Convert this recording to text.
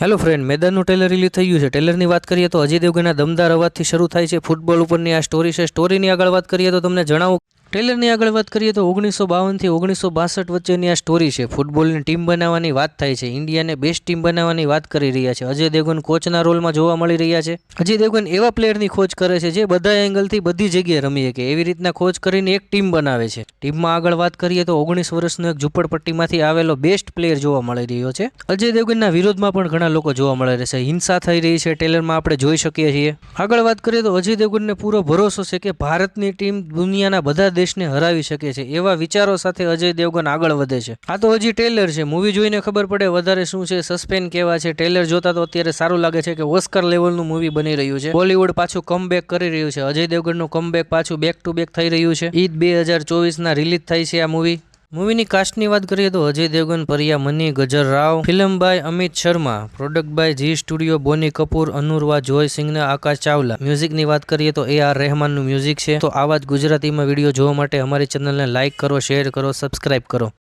Hello friend મેદાનનું trailer release થઈ ગયું છે. ટેલરની વાત કરીએ તો અજય દેવગનના દમદાર અવાજથી શરૂ થાય છે. ફૂટબોલ ઉપરની આ સ્ટોરી છે. સ્ટોરીની આગળ વાત કરીએ તો તમને જણાવું ટ્રેલરની આગળ વાત કરીએ તો ઓગણીસો બાવનથી ઓગણીસો બાસઠ વચ્ચેની આ સ્ટોરી છે. ફૂટબોલની ટીમ બનાવવાની વાત થાય છે. ઇન્ડિયાને બેસ્ટ ટીમ બનાવવાની વાત કરી રહ્યા છે. અજય દેવગન કોચના રોલમાં જોવા મળી રહ્યા છે. અજય દેવગન એવા પ્લેયરની ખોજ કરે છે જે બધા એંગલથી બધી જગ્યાએ રમી શકે. એવી રીતના ખોજ કરીને એક ટીમ બનાવે છે. ટીમમાં આગળ વાત કરીએ તો ઓગણીસ વર્ષનો એક ઝૂંપડપટ્ટીમાંથી આવેલો બેસ્ટ પ્લેયર જોવા મળી રહ્યો છે. અજય દેવગનના વિરોધમાં પણ ઘણા લોકો જોવા મળે છે. હિંસા થઈ રહી છે. ટ્રેલરમાં આપણે જોઈ શકીએ છીએ. આગળ વાત કરીએ તો અજય દેવગનને પૂરો ભરોસો છે કે ભારતની ટીમ દુનિયાના બધા દેશને હરાવી શકે છે, એવા વિચારો સાથે અજય દેવગન આગળ વધે છે. આ તો હજી ટ્રેલર છે. મૂવી જોઈને ખબર પડે વધારે શું છે સસ્પેન્સ કેવા છે. ટ્રેલર જોતા તો અત્યારે સારું લાગે છે કે ઓસ્કર લેવલનું મૂવી બની રહ્યું છે. બોલિવૂડ પાછું કમબેક કરી રહ્યું છે. અજય દેવગનનું કમબેક પાછું બેક ટુ બેક થઈ રહ્યું છે. ઈદ બે હજાર ચોવીસના રિલીઝ થાય છે આ મૂવી મૂવીની કાસ્ટની વાત કરીએ તો Ajay Devgan, Priyamani, Gajraj Rao film by Amit Sharma product by Zee studio Boney Kapoor, અનુરવા, Joy સિંઘના આકાશ ચાવલા. મ્યુઝિકની વાત કરીએ તો એ આર રહેમાનનું મ્યુઝિક છે. તો આવા જ ગુજરાતીમાં વીડિયો જોવા માટે અમારી ચેનલને લાઇક કરો શેર કરો સબસ્ક્રાઇબ કરો.